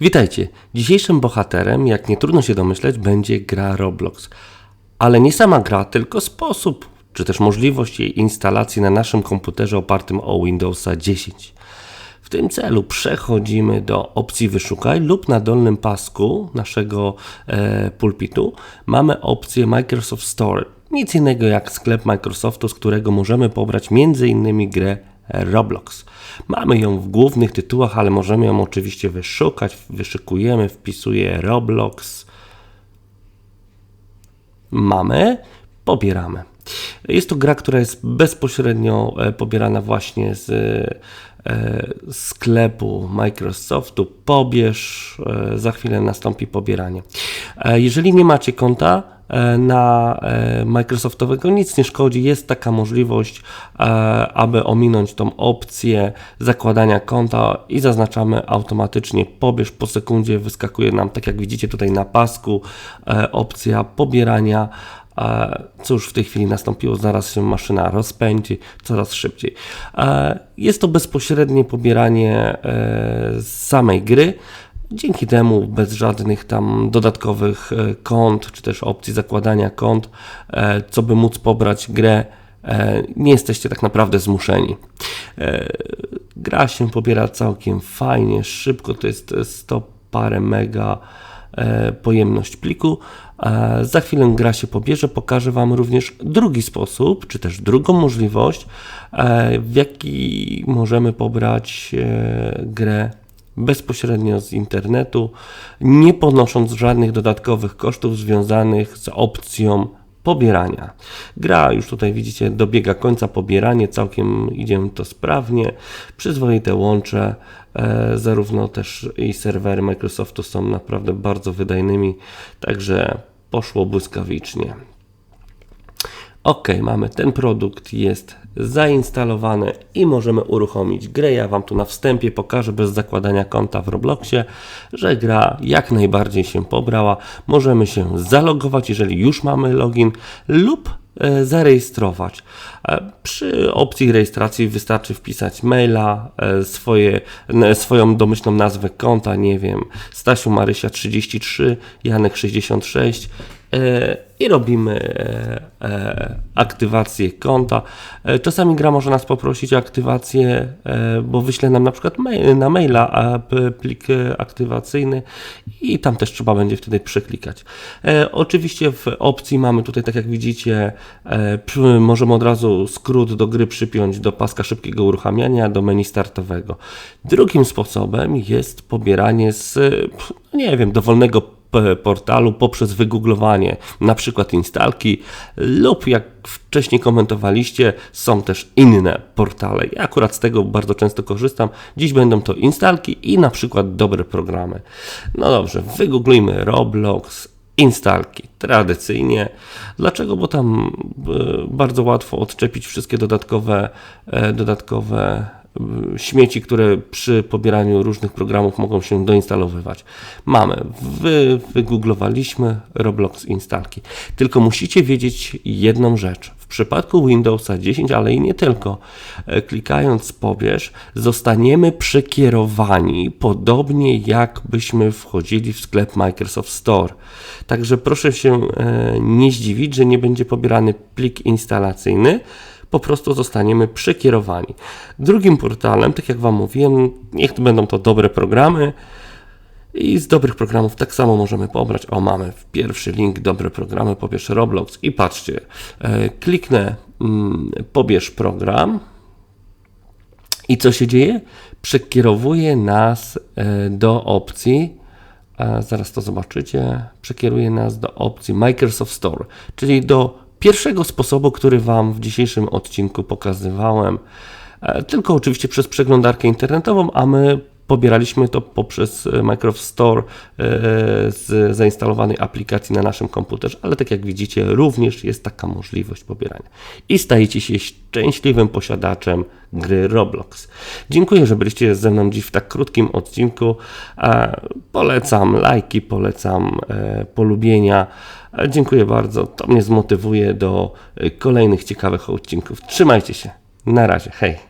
Witajcie. Dzisiejszym bohaterem, jak nie trudno się domyśleć, będzie gra Roblox. Ale nie sama gra, tylko sposób, czy też możliwość jej instalacji na naszym komputerze opartym o Windowsa 10. W tym celu przechodzimy do opcji Wyszukaj lub na dolnym pasku naszego e, pulpitu mamy opcję Microsoft Store. Nic innego jak sklep Microsoftu, z którego możemy pobrać m.in. grę Roblox. Mamy ją w głównych tytułach, ale możemy ją oczywiście wyszukać. Wyszukujemy, wpisuję Roblox. Mamy, pobieramy. Jest to gra, która jest bezpośrednio e, pobierana właśnie z e, sklepu Microsoftu. Pobierz, e, za chwilę nastąpi pobieranie. Jeżeli nie macie konta, E, na e, Microsoftowego nic nie szkodzi. Jest taka możliwość, e, aby ominąć tą opcję zakładania konta i zaznaczamy automatycznie pobierz po sekundzie. Wyskakuje nam, tak jak widzicie tutaj na pasku, opcja pobierania. Co już w tej chwili nastąpiło, zaraz się maszyna rozpędzi coraz szybciej. Jest to bezpośrednie pobieranie z samej gry. Dzięki temu bez żadnych tam dodatkowych e, kont, czy też opcji zakładania kont, e, co by móc pobrać grę, e, nie jesteście tak naprawdę zmuszeni. Gra się pobiera całkiem fajnie, szybko, to jest 100 parę mega pojemność pliku. Za chwilę gra się pobierze, pokażę Wam również drugi sposób, czy też drugą możliwość, w jaki możemy pobrać grę bezpośrednio z internetu, nie ponosząc żadnych dodatkowych kosztów związanych z opcją pobierania. Gra już tutaj widzicie dobiega końca pobieranie, całkiem idzie to sprawnie, przyzwoite łącze, e, zarówno też i serwery Microsoftu są naprawdę bardzo wydajnymi, także poszło błyskawicznie. Ok, mamy ten produkt, jest zainstalowany i możemy uruchomić grę. Ja Wam tu na wstępie pokażę bez zakładania konta w Robloxie, że gra jak najbardziej się pobrała. Możemy się zalogować, jeżeli już mamy login lub e, zarejestrować. E, przy opcji rejestracji wystarczy wpisać maila, e, swoje, swoją domyślną nazwę konta, nie wiem, Stasiu Marysia 33, Janek 66 i robimy e, e, aktywację konta. E, czasami gra może nas poprosić o aktywację, bo wyśle nam na przykład mail, na maila plik aktywacyjny i tam też trzeba będzie wtedy przeklikać. Oczywiście w opcji mamy tutaj, tak jak widzicie, możemy od razu skrót do gry przypiąć do paska szybkiego uruchamiania, do menu startowego. Drugim sposobem jest pobieranie z, nie wiem, dowolnego portalu poprzez wygooglowanie na przykład instalki lub jak wcześniej komentowaliście, są też inne portale. Ja akurat z tego bardzo często korzystam. Dziś będą to instalki i na przykład dobre programy. No dobrze, wygooglujmy Roblox, instalki tradycyjnie. Dlaczego? Bo tam e, bardzo łatwo odczepić wszystkie dodatkowe, e, dodatkowe śmieci, które przy pobieraniu różnych programów mogą się doinstalowywać. Mamy, wy, wygooglowaliśmy Roblox instalki. Tylko musicie wiedzieć jedną rzecz. W przypadku Windowsa 10, ale i nie tylko, e, klikając pobierz, zostaniemy przekierowani podobnie jakbyśmy wchodzili w sklep Microsoft Store. Także proszę się e, nie zdziwić, że nie będzie pobierany plik instalacyjny, po prostu zostaniemy przekierowani. Drugim portalem, tak jak Wam mówiłem, niech będą to dobre programy. I z dobrych programów tak samo możemy pobrać. O, mamy pierwszy link, dobre programy, pobierz Roblox i patrzcie, e, kliknę mm, pobierz program i co się dzieje? Przekierowuje nas e, do opcji, zaraz to zobaczycie, przekieruje nas do opcji Microsoft Store, czyli do pierwszego sposobu, który Wam w dzisiejszym odcinku pokazywałem, e, tylko oczywiście przez przeglądarkę internetową, a my pobieraliśmy to poprzez e, Microsoft Store e, z zainstalowanej aplikacji na naszym komputerze, ale tak jak widzicie, również jest taka możliwość pobierania. I stajecie się szczęśliwym posiadaczem gry Roblox. Dziękuję, że byliście ze mną dziś w tak krótkim odcinku. Polecam lajki, polecam polubienia. Dziękuję bardzo. To mnie zmotywuje do kolejnych ciekawych odcinków. Trzymajcie się. Na razie. Hej.